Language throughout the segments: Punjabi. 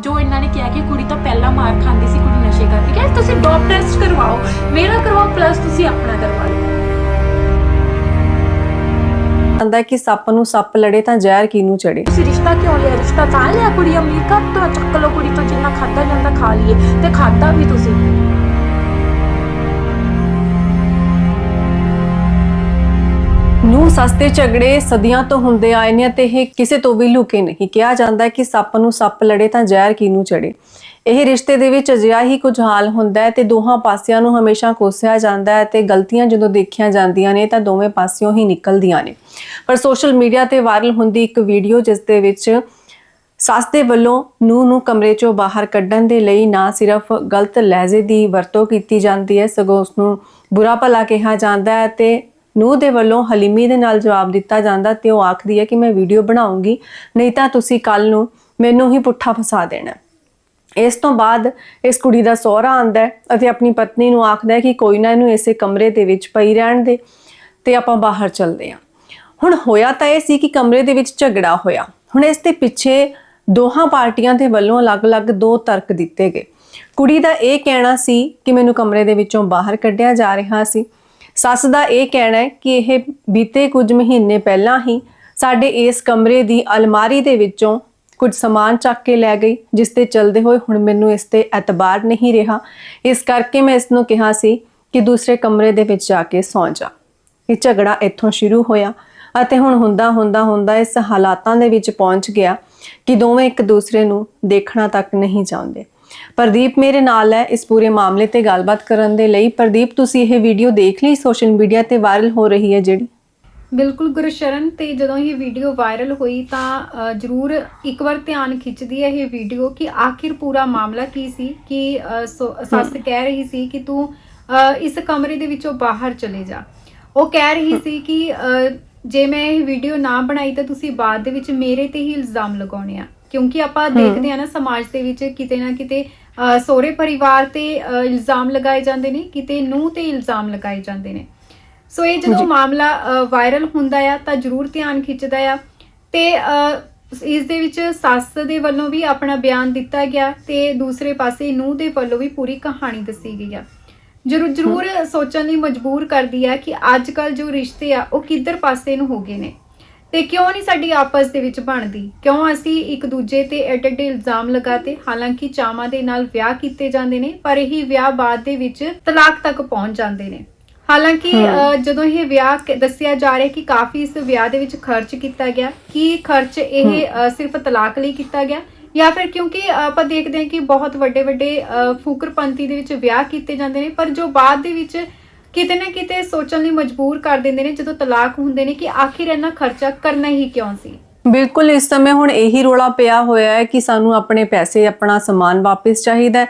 ਜੋ ਇਹਨਾਂ ਨੇ ਕਿਹਾ ਕਿ ਕੁੜੀ ਤਾਂ ਪਹਿਲਾਂ ਮਾਰ ਖਾਂਦੀ ਸੀ ਕੁੜੀ ਨਸ਼ੇ ਕਰਦੀ। ਕਿ ਤੁਸੀਂ ਡੋਪ ਟੈਸਟ ਕਰਵਾਓ। ਮੇਰਾ ਕਰਵਾਓ ਪਲੱਸ ਤੁਸੀਂ ਆਪਣਾ ਕਰਵਾ ਲਓ। ਕਹਿੰਦਾ ਕਿ ਸੱਪ ਨੂੰ ਸੱਪ ਲੜੇ ਤਾਂ ਜ਼ਹਿਰ ਕਿਨੂੰ ਚੜੇ? ਤੁਸੀਂ ਰਿਸ਼ਤਾ ਕਿਉਂ ਲਿਆ? ਰਿਸ਼ਤਾ ਤਾਂ ਲਿਆ ਕੁੜੀ ਅਮੀਰ ਘਰ ਤੋਂ ਚੱਕ ਲਓ ਕੁੜੀ ਤੋਂ ਜਿੰਨਾ ਖਾਦਾ ਜਾਂਦਾ ਖਾ ਲਈਏ। ਤੇ ਖਾਦਾ ਵੀ ਤੁਸੀਂ। ਨੂੰ ਸਸਤੇ ਝਗੜੇ ਸਦੀਆਂ ਤੋਂ ਹੁੰਦੇ ਆਏ ਨੇ ਤੇ ਇਹ ਕਿਸੇ ਤੋਂ ਵੀ ਲੁਕੇ ਨਹੀਂ। ਕਿਹਾ ਜਾਂਦਾ ਕਿ ਸੱਪ ਨੂੰ ਸੱਪ ਲੜੇ ਤਾਂ ਜ਼ਹਿਰ ਕਿਨੂੰ ਚੜੇ? ਇਹ ਰਿਸ਼ਤੇ ਦੇ ਵਿੱਚ ਅਜਿਹਾ ਹੀ ਕੁਝ ਹਾਲ ਹੁੰਦਾ ਹੈ ਤੇ ਦੋਹਾਂ ਪਾਸਿਆਂ ਨੂੰ ਹਮੇਸ਼ਾ ਕੋਸਿਆ ਜਾਂਦਾ ਹੈ ਤੇ ਗਲਤੀਆਂ ਜਦੋਂ ਦੇਖੀਆਂ ਜਾਂਦੀਆਂ ਨੇ ਤਾਂ ਦੋਵੇਂ ਪਾਸਿਓਂ ਹੀ ਨਿਕਲਦੀਆਂ ਨੇ। ਪਰ ਸੋਸ਼ਲ ਮੀਡੀਆ ਤੇ ਵਾਇਰਲ ਹੁੰਦੀ ਇੱਕ ਵੀਡੀਓ ਜਿਸ ਦੇ ਵਿੱਚ ਸੱਸ ਦੇ ਵੱਲੋਂ ਨੂੰ ਨੂੰ ਕਮਰੇ ਚੋਂ ਬਾਹਰ ਕੱਢਣ ਦੇ ਲਈ ਨਾ ਸਿਰਫ ਗਲਤ ਲਹਿਜ਼ੇ ਦੀ ਵਰਤੋਂ ਕੀਤੀ ਜਾਂਦੀ ਹੈ, ਸਗੋਂ ਉਸ ਨੂੰ ਬੁਰਾ ਭਲਾ ਕਿਹਾ ਜਾਂਦਾ ਹੈ ਤੇ ਨੂੰ ਦੇ ਵੱਲੋਂ ਹਲੀਮੀ ਦੇ ਨਾਲ ਜਵਾਬ ਦਿੱਤਾ ਜਾਂਦਾ ਤੇ ਉਹ ਆਖਦੀ ਹੈ ਕਿ ਮੈਂ ਵੀਡੀਓ ਬਣਾਉਂਗੀ, ਨਹੀਂ ਤਾਂ ਤੁਸੀਂ ਕੱਲ ਨੂੰ ਮੈਨੂੰ ਹੀ ਪੁੱਠਾ ਫਸਾ ਦੇਣਾ ਇਸ ਤੋਂ ਬਾਅਦ ਇਸ ਕੁੜੀ ਦਾ ਸਹੁਰਾ ਆਂਦਾ ਅਤੇ ਆਪਣੀ ਪਤਨੀ ਨੂੰ ਆਖਦਾ ਹੈ ਕਿ ਕੋਈ ਨਾ ਇਹਨੂੰ ਇਸੇ ਕਮਰੇ ਦੇ ਵਿੱਚ ਪਈ ਰਹਿਣ ਦੇ ਤੇ ਆਪਾਂ ਬਾਹਰ ਚੱਲਦੇ ਹਾਂ। ਹੁਣ ਹੋਇਆ ਤਾਂ ਇਹ ਸੀ ਕਿ ਕਮਰੇ ਦੇ ਵਿੱਚ ਝਗੜਾ ਹੋਇਆ। ਹੁਣ ਇਸ ਦੇ ਪਿੱਛੇ ਦੋਹਾਂ ਪਾਰਟੀਆਂ ਦੇ ਵੱਲੋਂ ਅਲੱਗ-ਅਲੱਗ ਦੋ ਤਰਕ ਦਿੱਤੇ ਗਏ। ਕੁੜੀ ਦਾ ਇਹ ਕਹਿਣਾ ਸੀ ਕਿ ਮੈਨੂੰ ਕਮਰੇ ਦੇ ਵਿੱਚੋਂ ਬਾਹਰ ਕੱਢਿਆ ਜਾ ਰਿਹਾ ਸੀ। ਸੱਸ ਦਾ ਇਹ ਕਹਿਣਾ ਹੈ ਕਿ ਇਹ ਬੀਤੇ ਕੁਝ ਮਹੀਨੇ ਪਹਿਲਾਂ ਹੀ ਸਾਡੇ ਇਸ ਕਮਰੇ ਦੀ ਅਲਮਾਰੀ ਦੇ ਵਿੱਚੋਂ ਕੁਝ ਸਮਾਨ ਚੱਕ ਕੇ ਲੈ ਗਈ, ਜਿਸ ਤੇ ਚਲਦੇ ਹੋਏ ਹੁਣ ਮੈਨੂੰ ਇਸ ਤੇ ਐਤਬਾਰ ਨਹੀਂ ਰਿਹਾ। ਇਸ ਕਰਕੇ ਮੈਂ ਇਸ ਨੂੰ ਕਿਹਾ ਸੀ ਕਿ ਦੂਸਰੇ ਕਮਰੇ ਦੇ ਵਿੱਚ ਜਾ ਕੇ ਸੌਂ ਜਾ। ਇਹ ਝਗੜਾ ਇੱਥੋਂ ਸ਼ੁਰੂ ਹੋਇਆ ਅਤੇ ਹੁਣ ਹੁੰਦਾ ਹੁੰਦਾ ਹੁੰਦਾ ਇਸ ਹਾਲਾਤਾਂ ਦੇ ਵਿੱਚ ਪਹੁੰਚ ਗਿਆ ਕਿ ਦੋਵੇਂ ਇੱਕ ਦੂਸਰੇ ਨੂੰ ਦੇਖਣਾ ਤੱਕ ਨਹੀਂ ਚਾਹੁੰਦੇ ਪ੍ਰਦੀਪ ਮੇਰੇ ਨਾਲ ਹੈ ਇਸ ਪੂਰੇ ਮਾਮਲੇ ਤੇ ਗੱਲਬਾਤ ਕਰਨ ਦੇ ਲਈ। ਪ੍ਰਦੀਪ ਤੁਸੀਂ ਇਹ ਵੀਡੀਓ ਦੇਖ ਲਈ ਸੋਸ਼ਲ ਮੀਡੀਆ ਤੇ ਵਾਇਰਲ ਹੋ ਰਹੀ ਹੈ ਜਿਹੜੀ? ਬਿਲਕੁਲ ਗੁਰਸ਼ਰਨ ਤੇ ਜਦੋਂ ਇਹ ਵੀਡੀਓ ਵਾਇਰਲ ਹੋਈ ਤਾਂ ਜ਼ਰੂਰ ਇੱਕ ਵਾਰ ਧਿਆਨ ਖਿੱਚਦੀ ਹੈ ਇਹ ਵੀਡੀਓ ਕਿ ਆਖਿਰ ਪੂਰਾ ਮਾਮਲਾ ਕੀ ਸੀ? ਕਿ ਸੱਸ ਕਹਿ ਰਹੀ ਸੀ ਕਿ ਤੂੰ ਇਸ ਕਮਰੇ ਦੇ ਵਿੱਚੋਂ ਬਾਹਰ ਚਲੇ ਜਾ। ਉਹ ਕਹਿ ਰਹੀ ਸੀ ਕਿ ਜੇ ਮੈਂ ਇਹ ਵੀਡੀਓ ਨਾ ਬਣਾਈ ਤਾਂ ਤੁਸੀਂ ਬਾਅਦ ਦੇ ਵਿੱਚ ਮੇਰੇ ਤੇ ਹੀ ਇਲਜ਼ਾਮ ਲਗਾਉਣੇ ਆ। ਕਿਉਂਕਿ ਆਪਾਂ ਦੇਖਦੇ ਆ ਨਾ ਸਮਾਜ ਦੇ ਵਿੱਚ ਕਿਤੇ ਨਾ ਕਿਤੇ ਸਹੁਰੇ ਪਰਿਵਾਰ ਤੇ ਇਲਜ਼ਾਮ ਲਗਾਏ ਜਾਂਦੇ ਨੇ ਕਿਤੇ ਨੂੰਹ ਤੇ ਇਲਜ਼ਾਮ ਲਗਾਏ ਜਾਂਦੇ ਨੇ। ਸੋ ਇਹ ਜਦੋਂ। ਮਾਮਲਾ ਵਾਇਰਲ ਹੁੰਦਾ ਆ ਤਾਂ ਜ਼ਰੂਰ ਧਿਆਨ ਖਿੱਚਦਾ ਆ। ਤੇ ਇਸ ਦੇ ਵਿੱਚ ਸੱਸ ਦੇ ਵੱਲੋਂ ਵੀ ਆਪਣਾ ਬਿਆਨ ਦਿੱਤਾ ਗਿਆ ਤੇ ਦੂਸਰੇ ਪਾਸੇ ਨੂੰਹ ਦੇ ਵੱਲੋਂ ਵੀ ਪੂਰੀ ਕਹਾਣੀ ਦੱਸੀ ਗਈ ਆ। ਜ਼ਰੂਰ ਜ਼ਰੂਰ ਸੋਚਣ ਲਈ ਮਜਬੂਰ ਕਰਦੀ ਆ ਕਿ ਅੱਜ ਕੱਲ ਜੋ ਰਿਸ਼ਤੇ ਆ ਉਹ ਕਿੱਧਰ ਪਾਸੇ ਨੂੰ ਹੋ ਗਏ ਨੇ। ਤੇ ਕਿਉਂ ਨਹੀਂ ਸਾਡੀ ਆਪਸ ਦੇ ਵਿੱਚ ਬਣਦੀ? ਕਿਉਂ ਅਸੀਂ ਇੱਕ ਦੂਜੇ ਤੇ ਐਡੇ ਐਡੇ ਇਲਜ਼ਾਮ ਲਗਾਤੇ? ਹਾਲਾਂਕਿ ਚਾਵਾਂ ਦੇ ਨਾਲ ਵਿਆਹ ਕੀਤੇ ਜਾਂਦੇ ਨੇ ਪਰ ਇਹੀ ਵਿਆਹ ਬਾਅਦ ਦੇ ਵਿੱਚ ਤਲਾਕ ਤੱਕ ਪਹੁੰਚ ਜਾਂਦੇ ਨੇ। ਹਾਲਾਂਕਿ ਜਦੋਂ ਇਹ ਵਿਆਹ ਦੱਸਿਆ ਜਾ ਰਿਹਾ ਕਿ ਕਾਫੀ ਇਸ ਵਿਆਹ ਦੇ ਵਿੱਚ ਖਰਚ ਕੀਤਾ ਗਿਆ ਕੀ ਖਰਚ ਇਹ ਸਿਰਫ ਤਲਾਕ ਲਈ ਕੀਤਾ ਗਿਆ? ਜਾਂ ਫਿਰ ਕਿਉਂਕਿ ਆਪਾਂ ਦੇਖਦੇ ਹਾਂ ਕਿ ਬਹੁਤ ਵੱਡੇ ਵੱਡੇ ਫੂਕਰਪੰਤੀ ਦੇ ਵਿੱਚ ਵਿਆਹ ਕੀਤੇ ਜਾਂਦੇ ਨੇ ਪਰ ਜੋ ਬਾਅਦ ਦੇ ਵਿੱਚ ਕਿਤੇ ਨਾ ਕਿਤੇ ਸੋਚਣ ਲਈ ਮਜਬੂਰ ਕਰ ਦਿੰਦੇ ਨੇ, ਜਦੋਂ ਤਲਾਕ ਹੁੰਦੇ ਨੇ ਕਿ ਆਖਿਰ ਇੰਨਾ ਖਰਚਾ ਕਰਨਾ ਹੀ ਕਿਉਂ ਸੀ? ਬਿਲਕੁਲ, ਇਸ ਸਮੇਂ ਹੁਣ ਇਹੀ ਰੋਲਾ ਪਿਆ ਹੋਇਆ ਹੈ ਕਿ ਸਾਨੂੰ ਆਪਣੇ ਪੈਸੇ, ਆਪਣਾ ਸਮਾਨ ਵਾਪਸ ਚਾਹੀਦਾ